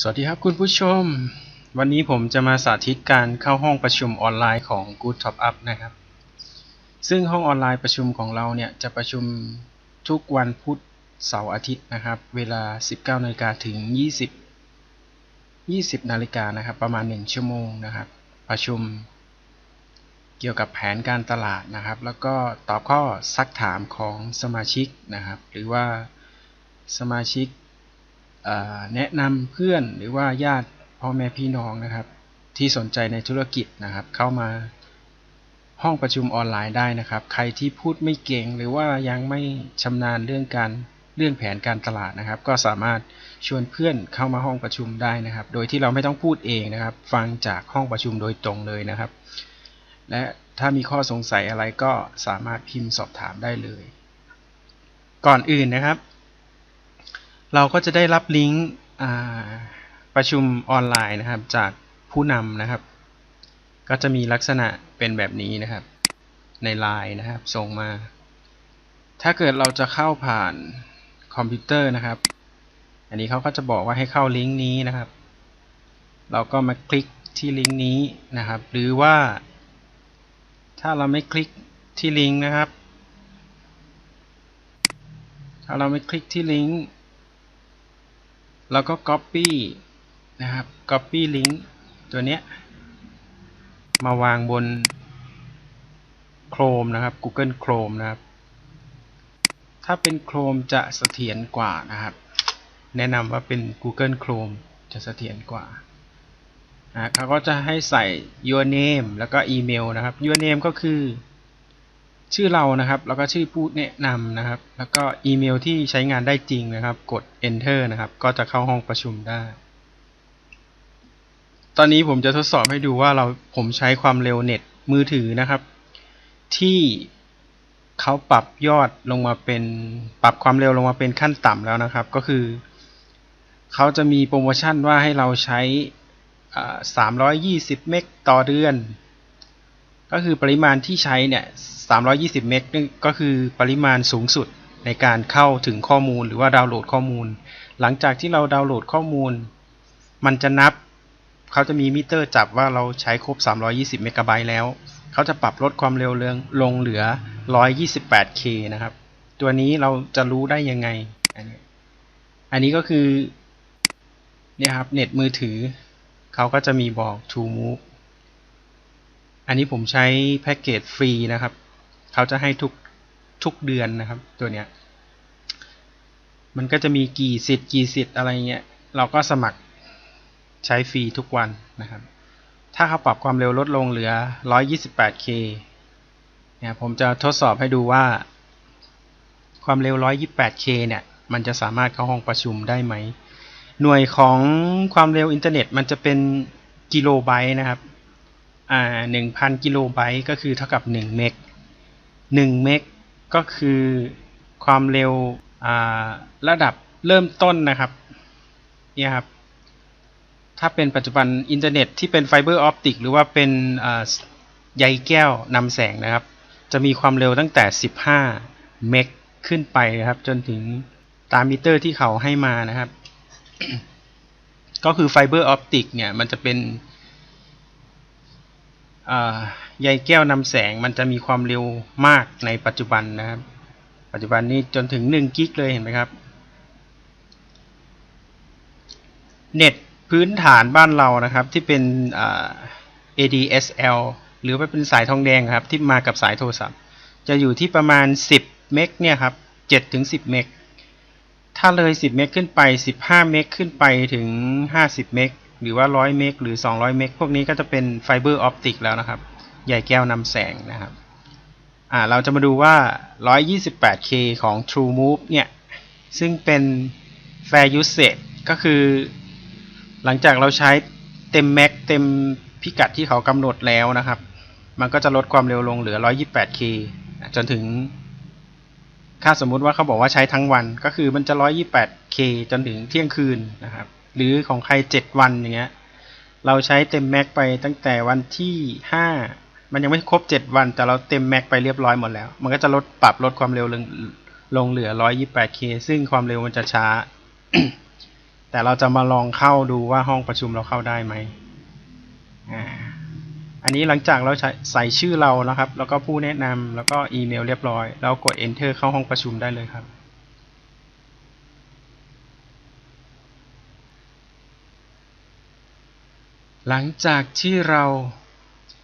สวัสดีครับคุณผู้ชม วันนี้ผมจะมาสาธิตการเข้าห้องประชุมออนไลน์ของ Good Top Up นะครับ ซึ่งห้องออนไลน์ประชุมของเราเนี่ยจะประชุมทุกวันพุธเสาร์อาทิตย์นะครับ เวลา 19นาฬิกาถึง 20 20นาฬิกานะครับประมาณ 1 ชั่วโมงนะครับ ประชุมเกี่ยวกับแผนการตลาดนะครับ แล้วก็ตอบข้อซักถามของสมาชิกนะครับ หรือว่าสมาชิก แนะนำเพื่อนหรือว่าญาติพ่อแม่พี่น้องนะครับ ที่สนใจในธุรกิจนะครับ เข้ามาห้องประชุมออนไลน์ได้นะครับ ใครที่พูดไม่เก่งหรือว่ายังไม่ชำนาญเรื่องการเรื่องแผนการตลาดนะครับ ก็สามารถชวนเพื่อนเข้ามาห้องประชุมได้นะครับ โดยที่เราไม่ต้องพูดเองนะครับ ฟังจากห้องประชุมโดยตรงเลยนะครับ และถ้ามีข้อสงสัยอะไรก็สามารถพิมพ์สอบถามได้เลย ก่อนอื่นนะครับ เราก็จะได้รับลิงก์ประชุมออนไลน์นะครับ จากผู้นำนะครับ ก็จะมีลักษณะเป็นแบบนี้นะครับ ในไลน์นะครับ ส่งมา ถ้าเกิดเราจะเข้าผ่านคอมพิวเตอร์นะครับ อันนี้เขาก็จะบอกว่าให้เข้าลิงก์นี้นะครับ เราก็มาคลิกที่ลิงก์นี้นะครับ หรือว่า ถ้าเราไม่คลิกที่ลิงก์นะครับ ถ้าเราไม่คลิกที่ลิงก์ แล้วก็ Copy นะครับ Copy Link ตัวเนี้ย มาวางบน Chrome นะครับ Google Chrome นะครับ ถ้าเป็น Chrome จะเสถียรกว่านะครับ แนะนำว่าเป็น Google Chrome จะเสถียรกว่าเขาก็จะให้ใส่ your name แล้วก็อีเมลนะครับ your name ก็คือ ชื่อเรานะครับ แล้วก็ชื่อผู้แนะนำนะครับ แล้วก็อีเมลที่ใช้งานได้จริงนะครับ กด enter นะครับ ก็จะเข้าห้องประชุมได้ ตอนนี้ผมจะทดสอบให้ดูว่าเราผมใช้ความเร็วเน็ตมือถือนะครับ ที่เขาปรับยอดลงมาเป็นปรับความเร็วลงมาเป็นขั้นต่ำแล้วนะครับ ก็คือเขาจะมีโปรโมชั่นว่าให้เราใช้ 320 เมกต่อเดือน ก็คือปริมาณที่ใช้เนี่ย320 เมกนี่ก็คือปริมาณสูงสุดในการเข้าถึงข้อมูลหรือว่าดาวน์โหลดข้อมูล หลังจากที่เราดาวน์โหลดข้อมูล มันจะนับ เขาจะมีมิเตอร์จับว่าเราใช้ครบ 320 เมกะไบต์แล้ว เขาจะปรับลดความเร็วเรื่องลงเหลือ 128K นะครับ ตัวนี้เราจะรู้ได้ยังไง อันนี้อันนี้ก็คือเนี่ยครับเน็ตมือถือ เขาก็จะมีบอก to move อันนี้ผมใช้แพ็กเกจฟรีนะครับ เขาจะให้ทุกทุกเดือนนะครับตัวเนี้ย มันก็จะมีกี่สิทธิ์กี่สิทธิ์อะไรเงี้ย เราก็สมัครใช้ฟรีทุกวันนะครับ ถ้าเขาปรับความเร็วลดลงเหลือ 128K เนี่ยผมจะทดสอบให้ดูว่า ความเร็ว 128K เนี่ย มันจะสามารถเข้าห้องประชุมได้ไหม หน่วยของความเร็วอินเทอร์เน็ตมันจะเป็นกิโลไบต์นะครับ อ่าหนึ่งพันกิโลไบต์ก็คือเท่ากับหนึ่งเมกหนึ่งเมกก็คือความเร็วอ่าระดับเริ่มต้นนะครับเนี่ยครับถ้าเป็นปัจจุบันอินเทอร์เน็ตที่เป็นไฟเบอร์ออปติกหรือว่าเป็นใยแก้วนำแสงนะครับ จะมีความเร็วตั้งแต่ 15 เมกขึ้นไปนะครับ จนถึงตามมิเตอร์ที่เขาให้มานะครับ ก็คือไฟเบอร์ออปติกเนี่ย มันจะเป็น ใยแก้วนำแสงมันจะมีความเร็วมากในปัจจุบันนะครับ ปัจจุบันนี้จนถึง 1 กิกเลยเห็นไหมครับ เน็ตพื้นฐานบ้านเรานะครับที่เป็น ADSL หรือว่าเป็นสายทองแดงครับที่มากับสายโทรศัพท์ จะอยู่ที่ประมาณ 10 เมกเนี่ยครับ7ถึง 10 เมก ถ้าเลย 10 เมกขึ้นไป 15 เมกขึ้นไปถึง 50 เมก หรือว่า 100 เมกหรือ 200 เมกพวกนี้ก็จะเป็นไฟเบอร์ออปติกแล้วนะครับ ใหญ่แก้วนำแสงนะครับอ่าเราจะมาดูว่า 128K ของ TrueMove เนี่ย ซึ่งเป็น Fair Usage ก็คือ หลังจากเราใช้เต็มแม็กเต็มพิกัดที่เขากำหนดแล้วนะครับ มันก็จะลดความเร็วลงเหลือ 128K จนถึงถ้าสมมุติว่าเขาบอกว่าใช้ทั้งวันก็คือมันจะ 128K จนถึงเที่ยงคืนนะครับ หรือของใคร7วันอย่างเงี้ยเราใช้เต็มแม็กไปตั้งแต่วันที่5มันยังไม่ครบ7วัน แต่เราเต็มแม็กไปเรียบร้อยหมดแล้ว มันก็จะลดปรับลดความเร็วลงลงเหลือ 128K ซึ่งความเร็วมันจะช้า แต่เราจะมาลองเข้าดูว่าห้องประชุมเราเข้าได้ไหมอันนี้หลังจากเราใส่ชื่อเรานะครับ แล้วก็ผู้แนะนำแล้วก็อีเมลเรียบร้อยเรากด enter เข้าห้องประชุมได้เลยครับ หลังจากที่เรา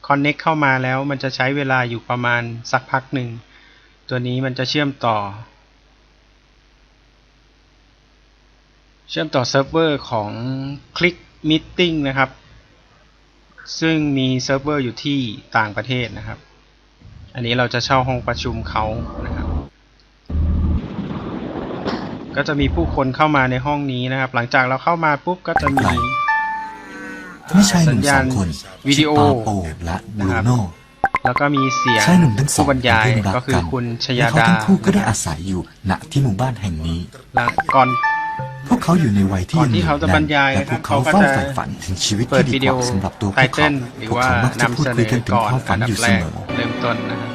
connect เข้ามาแล้วมันจะใช้เวลาอยู่ประมาณสักพักหนึ่ง ตัวนี้มันจะเชื่อมต่อ เชื่อมต่อเซิร์ฟเวอร์ของ Click Meeting นะครับ ซึ่งมีเซิร์ฟเวอร์อยู่ที่ต่างประเทศนะครับ อันนี้เราจะเช่าห้องประชุมเขานะครับ ก็จะมีผู้คนเข้ามาในห้องนี้นะครับ หลังจากเราเข้ามาปุ๊บก็จะมี นี่ชายหสันุ่ญมสญาอณงคนวิดีโอชื่ปาโปและบรูโน่แล้วก็มีเสียงชายหนุ่มทั้งสองผู้บรรยายเป็นเพื่อนรักก็คือกันคุณชและยาเขาดาทั้งคู่ก็ได้นะครับอาศัยอยู่ณที่หมู่บ้านแห่งนี้หลังก่อนพวกเขาอยู่ในวัยที่ก่อนที่ยังเขาจะหบรนุ่รมยายแและนะคพรัวบกเขาเขาก็เฝ้าจะใฝ่ฝันถึงชีวิตเปิดที่ดีวิกดีโอว่าสำหรับตัวพไตวกเติ้เขาลหรือพวกว่าเขามักจะพูดนำเสนคุยอกันถึงก่อนความฝัอันนดัอบยู่แรเสกมอเริ่มต้นนะครับ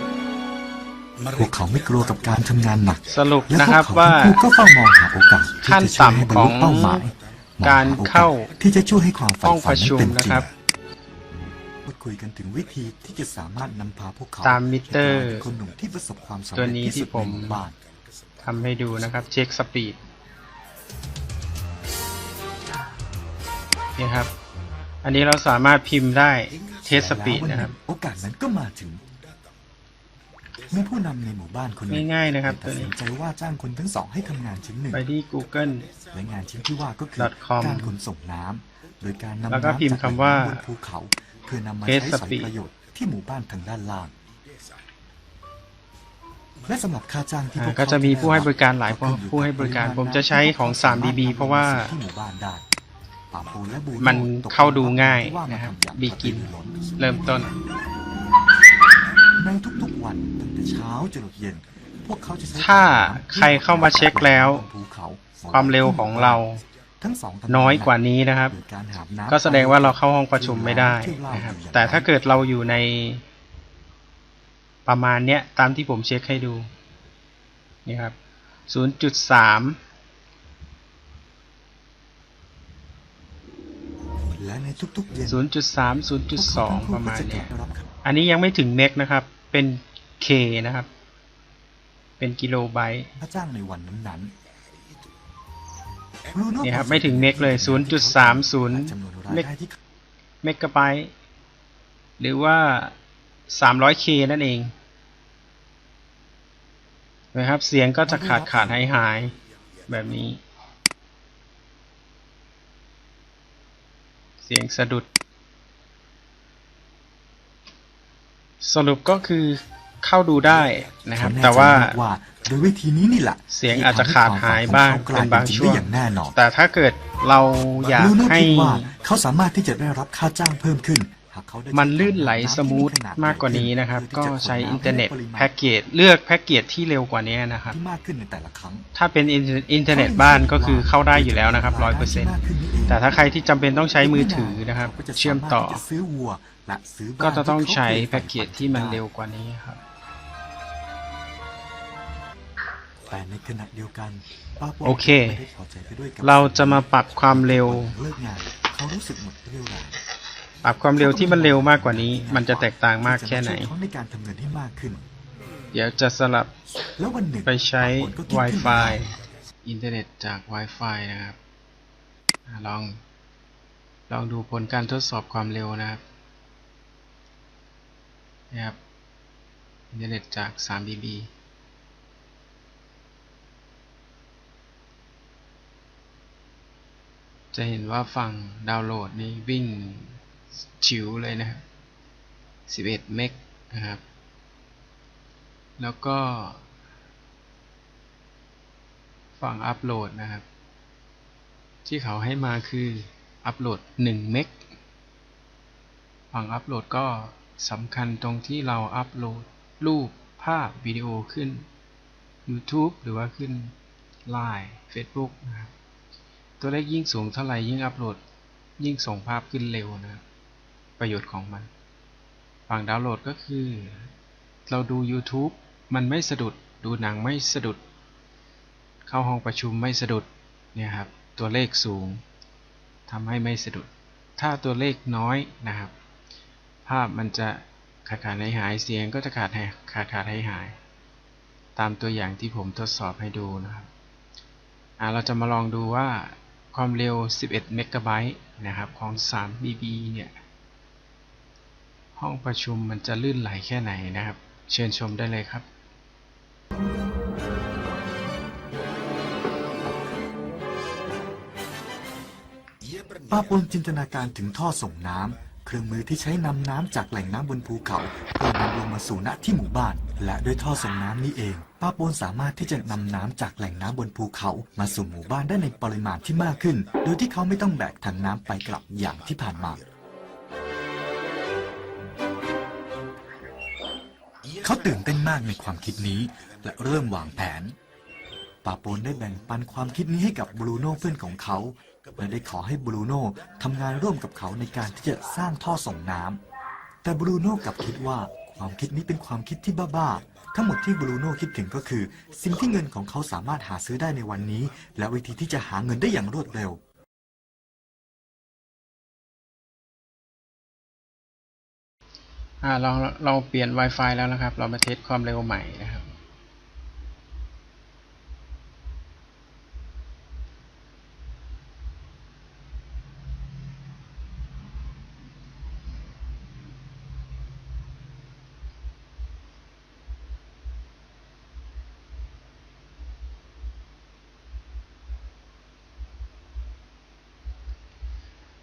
พวกเขาไม่กลัวกับการทำงานหนัก สรุปและนะพวคกรับเขาว่าทั้งคู่ก็เฝ้ามองหาโอกาสที่ขั้นจะช่วยให้บรรลุต่ำของเป้าหมาย การเข้ามองหโอกสที่จะช่วยให้ความฝันห้องฝัปนระชุนั้นมเป็นจรินะงครับพูดคุยกันถึงวิธีที่จะสามารถนำพาพวกเขาตามมิเตอร์ให้กลายเป็นคนหนุ่มที่ประสบความสำตัวเร็จนี้ที่ที่สุดผมในหมู่บ้านทำให้ดูนะครับ เช็คสปีดนี่ครับ อันนี้เราสามารถพิมพ์ได้เทสสปีดแล้ววันหนะครับงโอกาสนั้นก็มาถึง เมื่อผู้นำในหมู่บ้านคนหนึ่งง่ายๆนะครับตัดสินใจว่าจ้างคนทั้งสองให้ทำงานชิ้นหนึ่ง ไปที่ Google และงานชิ้นที่ว่าก็คือ .com การขนส่งน้ำโดยการนำแล้วก็น้ำพิมพ์จากคำว่าบนภูเขาเพื่อนำมา Test ใช้สอย Speed ประโยชน์ที่หมู่บ้านทางด้านล่าง และสำหรับค่าจ้างที่อ่าพวกก็เขาจะมีผู้ให้บริการหลายขึ้นอยู่ผู้ให้บริการปมณผมจะใช้ของน้ำที่ 3dB เพราะว่าที่หมู่บ้านได้ป่าปูและบูโมันตกลงเข้าดูง่ายว่านะครับมาทำอย่าง Begin กระตือรือร้นเริ่มต้น ในทุกๆวันตั้งแต่ เช้าจนถึงเย็น พวกเขาจะใช้ถ้าใครเข้ามาเช็คแล้วภูเขาความเร็วของเราทั้งสองทำน้อยกว่านี้นะครับโดยการหาบน้ำก็แสดงว่าเราเข้าห้องประชุมไม่ได้นะครับ แต่ถ้าเกิดเราอยู่ในประมาณเนี้ยตามที่ผมเช็คให้ดูนี่ครับ 0.3 และในทุกๆเย็น0.3 0.2 ประมาณพวกเขเนี้ยทั้งคู่ก็จะได้รับคอันนี้ยังไม่ถึงเมกนะครับ เป็น K นะครับ เป็นกิโลไบต์ำค่าจ้างในวันนั้นๆ Bruno นี่ครับไม่ถึงเมกเลย 0.30จำนวนรายเมกได้ที่เมกะไบต์หรือว่า 300K นั่นเองนะครับ เสียงก็จะขาดขาดหายหายๆแบบนี้ เสียงสะดุด สรุปก็คือ เข้าดูได้นะครับเขาน่แต่ว่าจะรู้ว่าโดยวิธีนี้นี่แหละเสียงอาจจะขาดหายบ้างที่ทำให้เป็นบางช่วงควมฝันของเขากลายเป็นจริได้อย่างแน่นอนแต่ถ้าเกิดเราอยากลูโน่ให้คิดว่าเขาสามารถที่จะได้รับค่าจ้างเพิ่มขึ้นหากเขาได้มันลื่นไหลจัดสมูทน้ำที่ขนาดมากกว่านี้นะครับเพื่ก็อที่จะใช้ขำอินเทอร์เน็ตให้ได้ปริมาณแพ็กเกจเลือกแพ็กเกจที่เร็วกว่านี้นะครับที่มากขึ้นในแต่ละครั้งถ้าเป็นอินอินเทอร์เน็ตบ้านก็คือเข้าได้อยู่แล้วนะครับร้อยเปอร์เซ็นต์แต่ถ้าใครที่จำเป็นต้องใช้มือถือนะครับขาก็จเชื่อมต่อสามารถที่จะซื้อวัวและซื้อบ้านก็จะต้องที่เขาใช้คยแพ็กเกจที่มันเร็วกว่านี้ครับ แต่ในขณะเดียวกันป้าปโอเค ไม่ได้พอใจไปด้วยกับเราจะมาปรับความเร็ว เลิกงานเขารู้สึกหมดเรี่ยวแรงปรับความเร็วที่มันเร็วมากกว่านี้ มันจะแตกต่างมากแค่ไหนที่จะมาช่วยเขาในการทำเงินให้มากขึ้น เดี๋ยวจะสลับแล้ววันหนึ่งไปใช้ป้าปนก็คิดขึ้นมา Wi-Fi อินเทอร์เน็ตจาก Wi-Fi นะครับอะลอง ลองดูผลการทดสอบความเร็วนะครับนะครับ อินเทอร์เน็ตจาก 3BB จะเห็นว่าฝั่งดาวน์โหลดนี่วิ่งชิวเลยนะครับ11 เมกนะครับ แล้วก็ ฝั่งอัปโหลดนะครับ ที่เขาให้มาคืออัปโหลด 1 เมก ฝั่งอัปโหลดก็สำคัญตรงที่เราอัปโหลดรูปภาพวิดีโอขึ้น YouTube หรือว่าขึ้น Line Facebook นะครับ ตัวเลขยิ่งสูงเท่าไหร่ยิ่งอัปโหลด ยิ่งส่งภาพขึ้นเร็วนะครับประโยชน์ของมัน ฝั่งดาวน์โหลดก็คือ เราดู YouTube มันไม่สะดุด ดูหนังไม่สะดุด เข้าห้องประชุมไม่สะดุด เนี่ยครับ ตัวเลขสูงทำให้ไม่สะดุด ถ้าตัวเลขน้อยนะครับ ภาพมันจะขาดขาดหายหาย เสียงก็จะขาดหายขาดขาดหายหาย ตามตัวอย่างที่ผมทดสอบให้ดูนะครับอ่าเราจะมาลองดูว่า ความเร็ว 11 เมกะไบต์นะครับของ3 BB เนี่ย ห้องประชุมมันจะลื่นไหลแค่ไหนนะครับ เชิญชมได้เลยครับป้าปนจินตนาการถึงท่อส่งน้ำเครื่องมือที่ใช้นำน้ำจากแหล่งน้ำบนภูเขาเพื่อนำลงมาสู่ณที่หมู่บ้าน และด้วยท่อส่งน้ำนี้เอง ป้าปนสามารถที่จะนำน้ำจากแหล่งน้ำบนภูเขา มาสู่หมู่บ้านได้ในปริมาณที่มากขึ้น โดยที่เขาไม่ต้องแบกถังน้ำไปกลับอย่างที่ผ่านมา เขาตื่นเต้นมากในความคิดนี้ และเริ่มวางแผนป้าโปนได้แบ่งปันความคิดนี้ให้กับบรูโน่เพื่อนของเขาและได้ขอให้บรูโน่ทำงานร่วมกับเขาในการที่จะสร้างท่อส่งน้ำแต่บรูโน่กลับคิดว่า ความคิดนี้เป็นความคิดที่บ้าๆ ทั้งหมดที่บรูโน่คิดถึงก็คือ สิ่งที่เงินของเขาสามารถหาซื้อได้ในวันนี้ และวิธีที่จะหาเงินได้อย่างรวดเร็ว อ่าเราเราเปลี่ยน Wi-Fi แล้วนะครับ เรามาเทสความเร็วใหม่นะครับ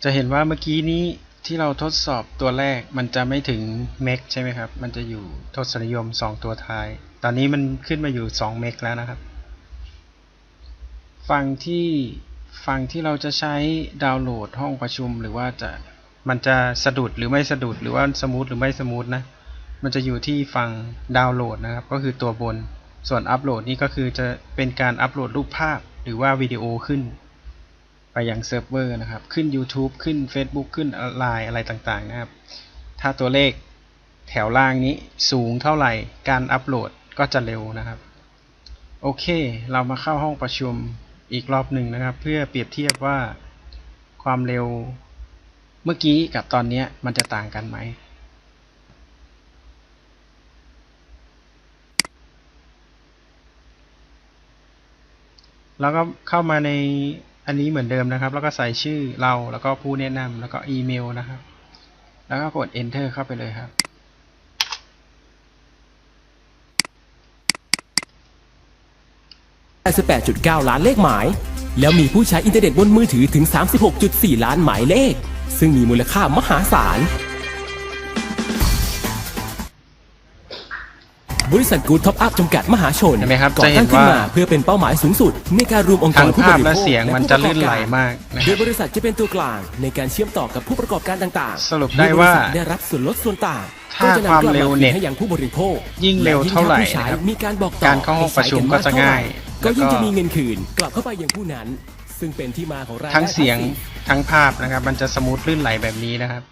จะเห็นว่าเมื่อกี้นี้ที่เราทดสอบตัวแรกมันจะไม่ถึงเมกใช่ไหมครับ มันจะอยู่ทศนิยม 2 ตัวท้าย ตอนนี้มันขึ้นมาอยู่ 2 เมกแล้วนะครับฝั่งที่ฝั่งที่เราจะใช้ดาวน์โหลดห้องประชุมหรือว่าจะมันจะสะดุดหรือไม่สะดุดหรือว่าสมูทหรือไม่สมูทนะ มันจะอยู่ที่ฝั่งดาวน์โหลดนะครับ ก็คือตัวบน ส่วนอัปโหลดนี่ก็คือจะเป็นการอัปโหลดรูปภาพหรือว่าวิดีโอขึ้น ไปยังเซิร์ฟเวอร์นะครับ ขึ้น YouTube ขึ้น Facebook ขึ้นไลน์อะไรต่างๆนะครับ ถ้าตัวเลขแถวล่างนี้สูงเท่าไหร่การอัปโหลดก็จะเร็วนะครับ โอเค เรามาเข้าห้องประชุมอีกรอบหนึ่งนะครับ เพื่อเปรียบเทียบว่าความเร็วเมื่อกี้กับตอนนี้มันจะต่างกันไหมแล้วก็เข้ามาใน อันนี้เหมือนเดิมนะครับ แล้วก็ใส่ชื่อเราแล้วก็ผู้แนะนำแล้วก็อีเมลนะครับ แล้วก็กด enter เข้าไปเลยครับ 88.9 ล้านเลขหมาย แล้วมีผู้ใช้อินเทอร์เน็ตบนมือถือถึง 36.4 ล้านหมายเลข ซึ่งมีมูลค่ามหาศาล บริษัทกู d ท็อปอัพจำกัดมหาชนเห็นไหมครับก่อจะเห็ตั้นงขึ้นว่า มาเพื่อเป็นเป้าหมายสูงสุด ในการรวมองค์กทางรผู้บภาพริโภคและเสียงมันจะลื่นไหลมากนะโดยบริษัทจะเป็นตัวกลางในการเชื่อมต่อกับผู้ประกอบการต่างๆสรุปได้ว่าโดยบริษัทได้รับส่วนลดส่วนต่างถ้าก็จะนำความกลับเร็วคืนเน็ตให้ยังผู้บริโภคยิ่งเร็วเท่าไหร่และยิ่งถ้ผู้ใช้นะครับมีการบอกต่อการเข้าห้องประชุมก็จะง่ายก็ยิ่งแล้วก็ จะมีเงินคืนกลับเข้าไปยังผู้นั้น ซึ่งเป็นที่มาของรายได้ทั้งเสียงพาสซีฟทั้งภาพนะครับ มันจะสมูทลื่นไหลแบบนี้นะครับ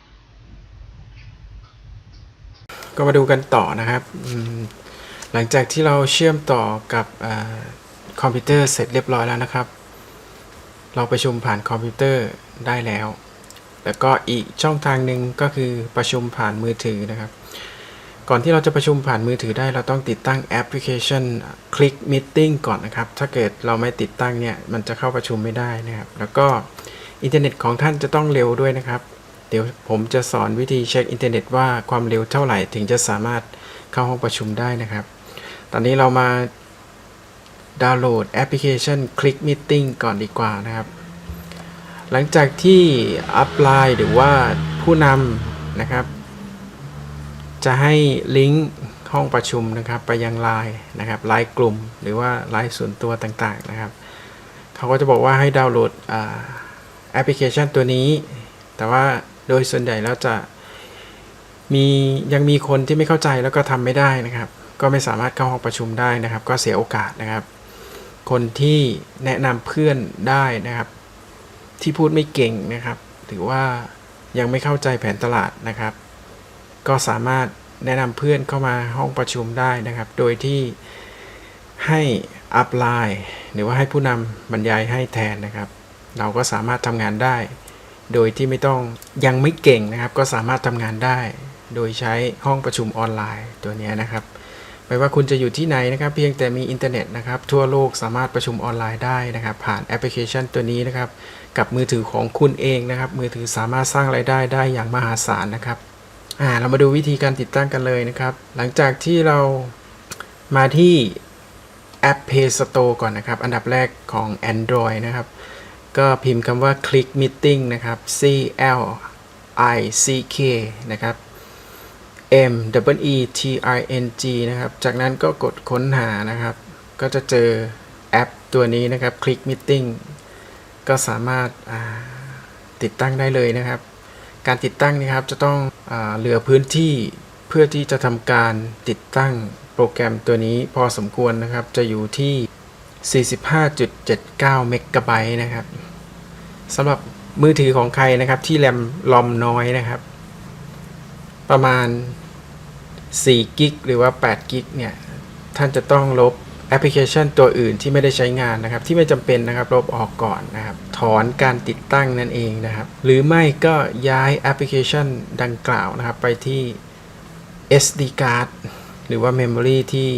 ก็มาดูกันต่อนะครับอืม หลังจากที่เราเชื่อมต่อกับอคอมพิวเตอร์เสร็จเรียบร้อยแล้วนะครับ เราประชุมผ่านคอมพิวเตอร์ได้แล้ว แล้วก็อีกช่องทางหนึ่งก็คือประชุมผ่านมือถือนะครับ ก่อนที่เราจะประชุมผ่านมือถือได้เราต้องติดตั้งแอปพลิเคชัน Click Meeting ก่อนนะครับ ถ้าเกิดเราไม่ติดตั้งเนี่ยมันจะเข้าประชุมไม่ได้นะครับ แล้วก็อินเทอร์เน็ตของท่านจะต้องเร็วด้วยนะครับ เดี๋ยวผมจะสอนวิธีเช็คอินเทอร์เน็ตว่าความเร็วเท่าไหร่ถึงจะสามารถเข้าห้องประชุมได้นะครับ ตอนนี้เรามาดาวน์โหลดแอปพลิเคชัน Click Meeting ก่อนดีกว่านะครับ หลังจากที่อัปไลน์หรือว่าผู้นำนะครับ จะให้ลิงก์ห้องประชุมนะครับ ไปยังไลน์นะครับไลน์กลุ่ม หรือว่าไลน์ส่วนตัวต่างๆนะครับ เขาก็จะบอกว่าให้ดาวน์โหลดแอปพลิเคชันตัวนี้ แต่ว่าโดยส่วนใหญ่แล้วจะมียังมีคนที่ไม่เข้าใจแล้วก็ทำไม่ได้นะครับ ก็ไม่สามารถเข้าห้องประชุมได้นะครับ ก็เสียโอกาสนะครับ คนที่แนะนำเพื่อนได้นะครับ ที่พูดไม่เก่งนะครับ ถือว่ายังไม่เข้าใจแผนตลาดนะครับ ก็สามารถแนะนำเพื่อนเข้ามาห้องประชุมได้นะครับ โดยที่ให้อัพไลน์หรือว่าให้ผู้นำบรรยายให้แทนนะครับ เราก็สามารถทำงานได้ โดยที่ไม่ต้องยังไม่เก่งนะครับ ก็สามารถทำงานได้ โดยใช้ห้องประชุมออนไลน์ตัวนี้นะครับ ไม่ว่าคุณจะอยู่ที่ไหนนะครับเพียงแต่มีอินเทอร์เน็ตนะครับทั่วโลกสามารถประชุมออนไลน์ได้นะครับ ผ่านแอปพลิเคชันตัวนี้นะครับ กับมือถือของคุณเองนะครับ มือถือสามารถสร้างไรายได้ได้อย่างมหาศาลนะครับอ่าเรามาดูวิธีการติดตั้งกันเลยนะครับ หลังจากที่เรามาที่แอป Play Store ก่อนนะครับ อันดับแรกของ Android นะครับ ก็พิมพ์คำว่า Click Meeting นะครับ C L I C K นะครับ M W E T I N G นะครับ จากนั้นก็กดค้นหานะครับ ก็จะเจอแอปตัวนี้นะครับ Click Meeting ก็สามารถติดตั้งได้เลยนะครับ การติดตั้งนะครับจะต้องอเหลือพื้นที่เพื่อที่จะทำการติดตั้งโปรแกรมตัวนี้พอสมควรนะครับ จะอยู่ที่ 45.79 เมกะไบต์นะครับสำหรับมือถือของใครนะครับที่แรมลอมน้อยนะครับ ประมาณ 4กิกหรือว่า8กิกเนี่ยท่านจะต้องลบแอปพลิเคชันตัวอื่นที่ไม่ได้ใช้งานนะครับ ที่ไม่จำเป็นนะครับลบออกก่อนนะครับ ถอนการติดตั้งนั่นเองนะครับ หรือไม่ก็ย้ายแอปพลิเคชันดังกล่าวนะครับ ไปที่ SD card หรือว่า Memory ที่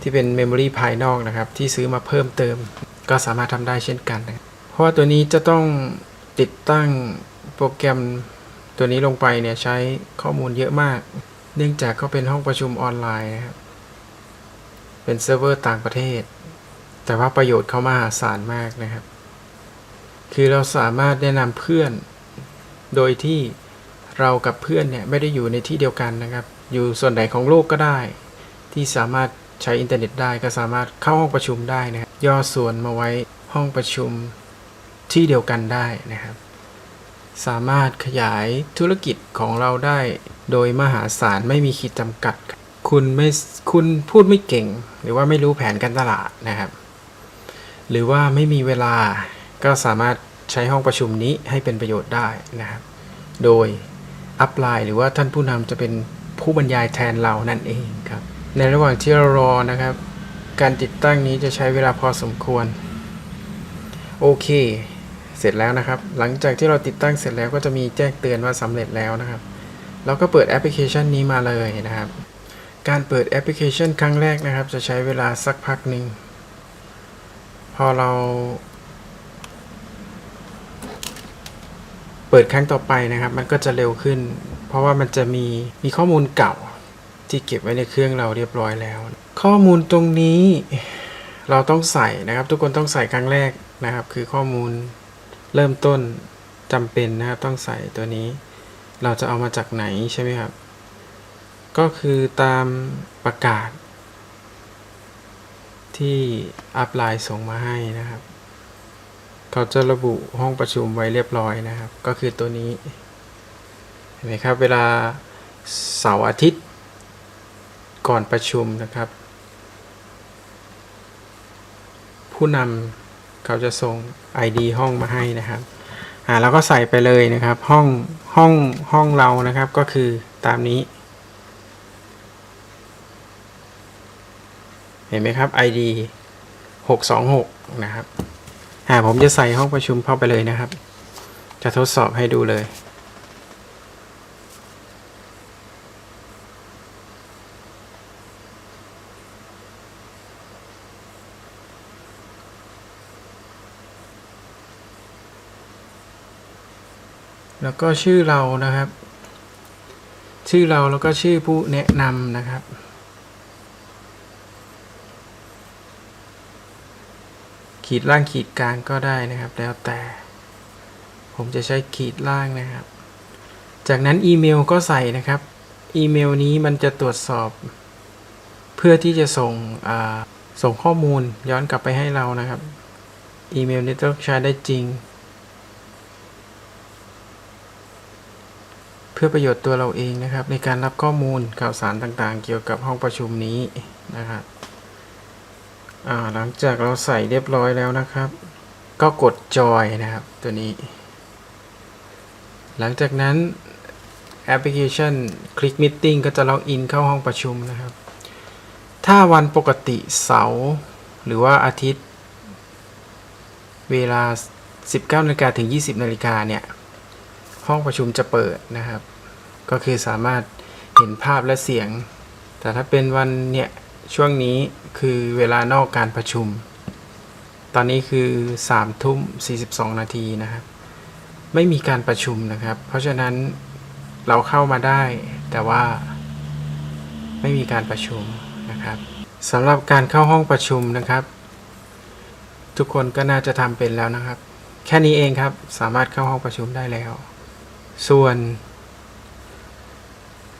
ที่เป็น Memory ภายนอกนะครับ ที่ซื้อมาเพิ่มเติม ก็สามารถทำได้เช่นกันนะเพราะว่าตัวนี้จะต้องติดตั้งโปรแกรมตัวนี้ลงไปเนี่ยใช้ข้อมูลเยอะมาก เนื่องจากเขาเป็นห้องประชุมออนไลน์นะครับ เป็นเซิร์ฟเวอร์ต่างประเทศ แต่ว่าประโยชน์เขามหาศาลมากนะครับ คือเราสามารถแนะนำเพื่อน โดยที่เรากับเพื่อนเนี่ยไม่ได้อยู่ในที่เดียวกันนะครับ อยู่ส่วนไหนของโลกก็ได้ ที่สามารถใช้อินเทอร์เน็ตได้ก็สามารถเข้าห้องประชุมได้นะครับย่อส่วนมาไว้ห้องประชุมที่เดียวกันได้นะครับ สามารถขยายธุรกิจของเราได้ โดยมหาศาลไม่มีขีดจำกัด คุณไม่คุณพูดไม่เก่ง หรือว่าไม่รู้แผนการตลาดนะครับ หรือว่าไม่มีเวลาก็สามารถใช้ห้องประชุมนี้ให้เป็นประโยชน์ได้นะครับ โดยอัพไลน์หรือว่าท่านผู้นำจะเป็นผู้บรรยายแทนเรานั่นเองครับ ในระหว่างที่เรารอนะครับ การติดตั้งนี้จะใช้เวลาพอสมควร โอเค เสร็จแล้วนะครับ หลังจากที่เราติดตั้งเสร็จแล้วก็จะมีแจ้งเตือนว่าสำเร็จแล้วนะครับ เราก็เปิดแอปพลิเคชันนี้มาเลยนะครับ การเปิดแอปพลิเคชันครั้งแรกนะครับ จะใช้เวลาสักพักหนึ่งพอเรา เปิดครั้งต่อไปนะครับ มันก็จะเร็วขึ้น เพราะว่ามันจะมีมีข้อมูลเก่าที่เก็บไว้ในเครื่องเราเรียบร้อยแล้ว ข้อมูลตรงนี้เราต้องใส่นะครับ ทุกคนต้องใส่ครั้งแรกนะครับ คือข้อมูล เริ่มต้นจำเป็นนะครับต้องใส่ตัวนี้ เราจะเอามาจากไหนใช่ไหมครับ ก็คือตามประกาศ ที่อัพไลน์ส่งมาให้นะครับ เขาจะระบุห้องประชุมไว้เรียบร้อยนะครับ ก็คือตัวนี้ เห็นไหมครับ เวลาเสาร์อาทิตย์ก่อนประชุมนะครับ ผู้นำ เขาจะส่ง ID ห้องมาให้นะครับอ่าแล้วก็ใส่ไปเลยนะครับห้องห้องห้องเรานะครับก็คือตามนี้ เห็นไหมครับ ID 626 นะครับอ่าผมจะใส่ห้องประชุมเข้าไปเลยนะครับ จะทดสอบให้ดูเลย ก็ชื่อเรานะครับ ชื่อเราแล้วก็ชื่อผู้แนะนำนะครับ ขีดล่างขีดกลางก็ได้นะครับ แล้วแต่ ผมจะใช้ขีดล่างนะครับ จากนั้นอีเมลก็ใส่นะครับ อีเมลนี้มันจะตรวจสอบ เพื่อที่จะส่งส่งข้อมูลย้อนกลับไปให้เรานะครับ อีเมลนี้ต้องใช้ได้จริง พื่อประโยชน์ตัวเราเองนะครับ ในการรับข้อมูลข่าวสารต่างๆ เกี่ยวกับห้องประชุมนี้นะครับหลังจากเราใส่เรียบร้อยแล้วนะครับ ก็กดจอยนะครับตัวนี้ หลังจากนั้นแอปพลิเคชัน Click Meeting ก็จะล็อกอินเข้าห้องประชุมนะครับ ถ้าวันปกติเสาร์หรือว่าอาทิตย์ เวลา 19นาฬิกาถึง 20นาฬิกาเนี่ย ห้องประชุมจะเปิดนะครับ ก็คือสามารถเห็นภาพและเสียง แต่ถ้าเป็นวันเนี่ยช่วงนี้คือเวลานอกการประชุม ตอนนี้คือ3ทุ่ม42 นาทีนะครับ ไม่มีการประชุมนะครับ เพราะฉะนั้นเราเข้ามาได้ แต่ว่าไม่มีการประชุมนะครับสำหรับการเข้าห้องประชุมนะครับ ทุกคนก็น่าจะทำเป็นแล้วนะครับ แค่นี้เองครับสามารถเข้าห้องประชุมได้แล้ว ส่วน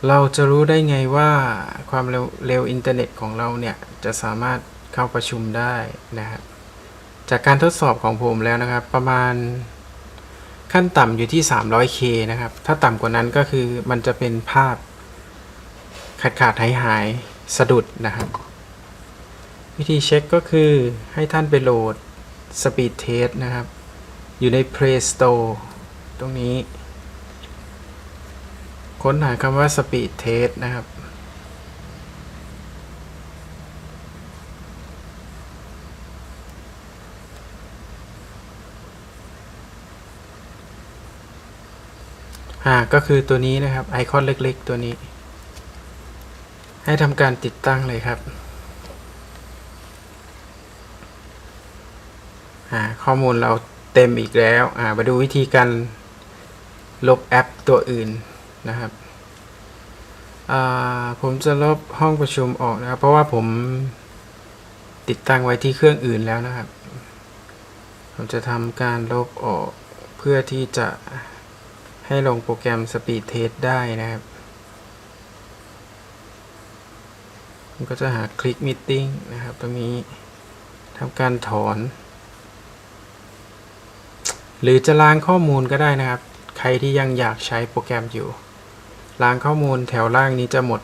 เราจะรู้ได้ไงว่าความเร็วเร็วอินเทอร์เน็ตของเราเนี่ย จะสามารถเข้าประชุมได้นะครับ จากการทดสอบของผมแล้วนะครับ ประมาณขั้นต่ำอยู่ที่ 300K นะครับ ถ้าต่ำกว่านั้นก็คือมันจะเป็นภาพขาดขาดหายหายสะดุดนะครับ วิธีเช็คก็คือให้ท่านไปโหลด Speed Test นะครับ อยู่ใน Play Store ตรงนี้ ค้นหาคำว่า Speed Test นะครับ อ่า ก็คือตัวนี้นะครับ ไอคอนเล็กๆ ตัวนี้ ให้ทำการติดตั้งเลยครับอ่าข้อมูลเราเต็มอีกแล้วอ่ามาดูวิธีการลบแอปตัวอื่น นะครับผมจะลบห้องประชุมออกนะครับ เพราะว่าผมติดตั้งไว้ที่เครื่องอื่นแล้วนะครับ ผมจะทำการลบออกเพื่อที่จะให้ลงโปรแกรม Speed Test ได้นะครับผมก็จะหาคลิก Meeting นะครับ ตรงนี้ทำการถอน หรือจะล้างข้อมูลก็ได้นะครับ ใครที่ยังอยากใช้โปรแกรมอยู่ ล้างข้อมูลแถวล่างนี้จะหมด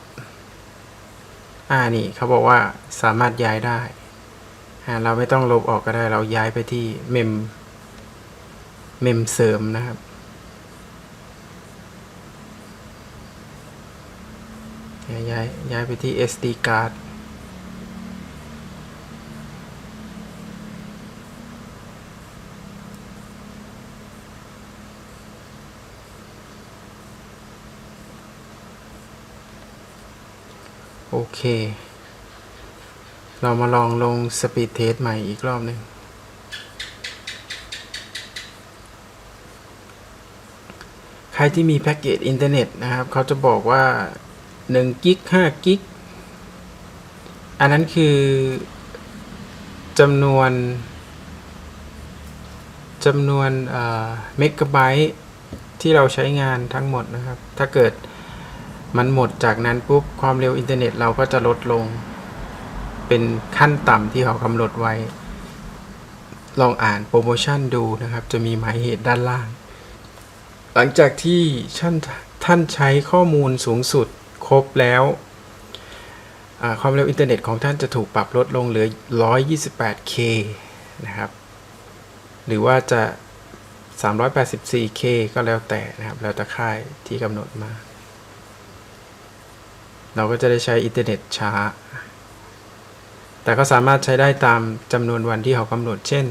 อ่านี่เขาบอกว่าสามารถย้ายได้อ่าเราไม่ต้องลบออกก็ได้ เราย้ายไปที่เมมเมมเสริมนะครับ ย้ายย้ายย้ายไปที่ SD card โอเค เรามาลองลง Speed Test ใหม่อีกรอบหนึ่งใครที่มีแพ็กเกจอินเทอร์เน็ตนะครับ เขาจะบอกว่า1กิก5กิก อันนั้นคือจำนวนจำนวนเมกะไบต์ที่เราใช้งานทั้งหมดนะครับ ถ้าเกิด มันหมดจากนั้นปุ๊บความเร็วอินเทอร์เน็ตเราก็จะลดลง เป็นขั้นต่ำที่เขากำหนดไว้ ลองอ่านโปรโมชั่นดูนะครับ จะมีหมายเหตุด้านล่าง หลังจากที่ท่านท่านใช้ข้อมูลสูงสุดครบแล้วความเร็วอินเทอร์เน็ตของท่านจะถูกปรับลดลงเหลือ 128K นะครับ หรือว่าจะ 384K ก็แล้วแต่นะครับ แล้วแต่ค่ายที่กำหนดมา เราก็จะได้ใช้อินเทอร์เน็ตช้า แต่ก็สามารถใช้ได้ตามจำนวนวันที่เขากำหนด เช่น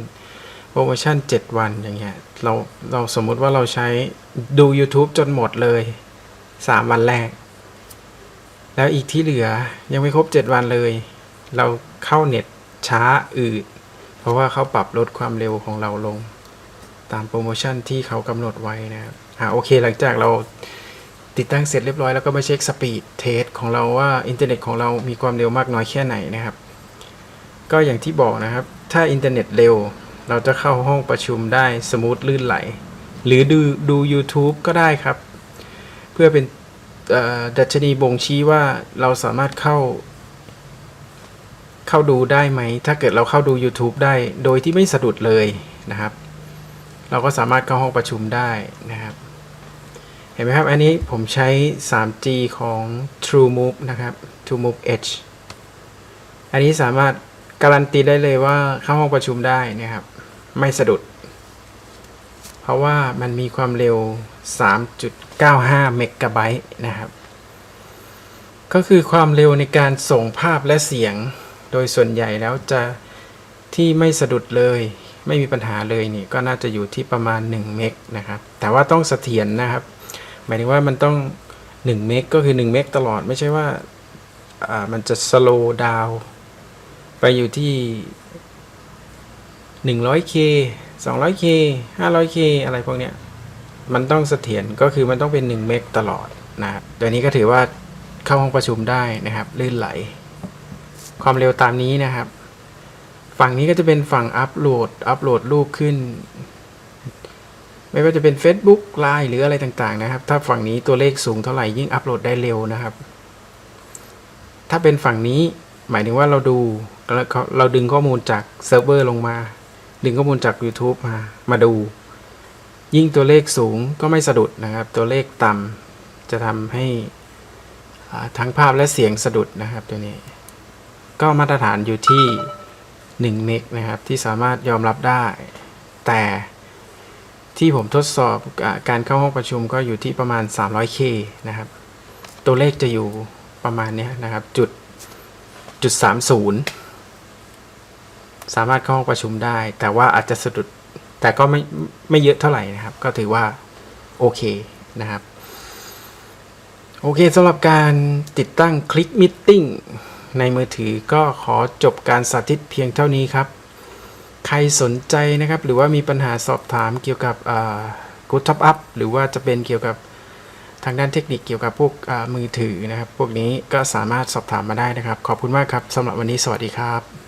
โปรโมชั่น 7 วันอย่างเงี้ยเราเราสมมุติว่าเราใช้ดู YouTube จนหมดเลย 3 วันแรก แล้วอีกที่เหลือยังไม่ครบ 7 วันเลย เราเข้าเน็ตช้าอืดเพราะว่าเขาปรับลดความเร็วของเราลง ตามโปรโมชั่นที่เขากำหนดไว้นะครับอ่าโอเคหลังจากเรา ติดตั้งเสร็จเรียบร้อยแล้วก็มาเช็คสปีดเทสของเราว่าอินเทอร์เน็ตของเรามีความเร็วมากน้อยแค่ไหนนะครับ ก็อย่างที่บอกนะครับ ถ้าอินเทอร์เน็ตเร็ว เราจะเข้าห้องประชุมได้สมูทลื่นไหล หรือดูดู YouTube ก็ได้ครับ เพื่อเป็นดัชนีบ่งชี้ว่าเราสามารถเข้า เข้าดูได้ไหม ถ้าเกิดเราเข้าดู YouTube ได้โดยที่ไม่สะดุดเลยนะครับ เราก็สามารถเข้าห้องประชุมได้นะครับ เห็นไหมครับ อันนี้ผมใช้ 3G ของ TrueMove นะครับ TrueMove Edge อันนี้สามารถการันตีได้เลยว่าเข้าห้องประชุมได้นะครับ ไม่สะดุด เพราะว่ามันมีความเร็ว 3.95 เมกะไบต์นะครับ ก็คือความเร็วในการส่งภาพและเสียง โดยส่วนใหญ่แล้วจะที่ไม่สะดุดเลยไม่มีปัญหาเลยนี่ก็น่าจะอยู่ที่ประมาณ 1 เมกนะครับ แต่ว่าต้องเสถียรนะครับ หมายถึงว่ามันต้อง1เมกก็คือ1เมกตลอดไม่ใช่ว่าอ่ามันจะสโลว์ดาวไปอยู่ที่ 100k 200k 500k อะไรพวกเนี้ยมันต้องเสถียรก็คือมันต้องเป็น1เมกตลอดนะครับตัวนี้ก็ถือว่าเข้าห้องประชุมได้นะครับ ลื่นไหล ความเร็วตามนี้นะครับ ฝั่งนี้ก็จะเป็นฝั่งอัปโหลด อัปโหลดรูปขึ้น ไม่ว่าจะเป็น Facebook Line หรืออะไรต่างๆนะครับ ถ้าฝั่งนี้ตัวเลขสูงเท่าไหร่ยิ่งอัปโหลดได้เร็วนะครับ ถ้าเป็นฝั่งนี้หมายถึงว่าเราดูเราดึงข้อมูลจากเซิร์ฟเวอร์ลงมา ดึงข้อมูลจาก YouTube มามาดู ยิ่งตัวเลขสูงก็ไม่สะดุดนะครับ ตัวเลขต่ำจะทำให้ทั้งภาพและเสียงสะดุดนะครับตัวนี้ ก็มาตรฐานอยู่ที่1เมกนะครับที่สามารถยอมรับได้ แต่ ที่ผมทดสอบอการเข้าห้องประชุมก็อยู่ที่ประมาณ 300K นะครับ ตัวเลขจะอยู่ประมาณนี้นะครับจุดจุด30 สามารถเข้าห้องประชุมได้ แต่ว่าอาจจะสะดุดแต่ก็ไม่ไม่เยอะเท่าไหร่นะครับ ก็ถือว่าโอเคนะครับ โอเคสำหรับการติดตั้งคลิกมิ e ติ้งในมือถือก็ขอจบการสาธิตเพียงเท่านี้ครับ ใครสนใจนะครับ หรือว่ามีปัญหาสอบถามเกี่ยวกับกูท็อปอัพหรือว่าจะเป็นเกี่ยวกับทางด้านเทคนิคเกี่ยวกับพวกมือถือนะครับ พวกนี้ก็สามารถสอบถามมาได้นะครับ ขอบคุณมากครับสำหรับวันนี้สวัสดีครับ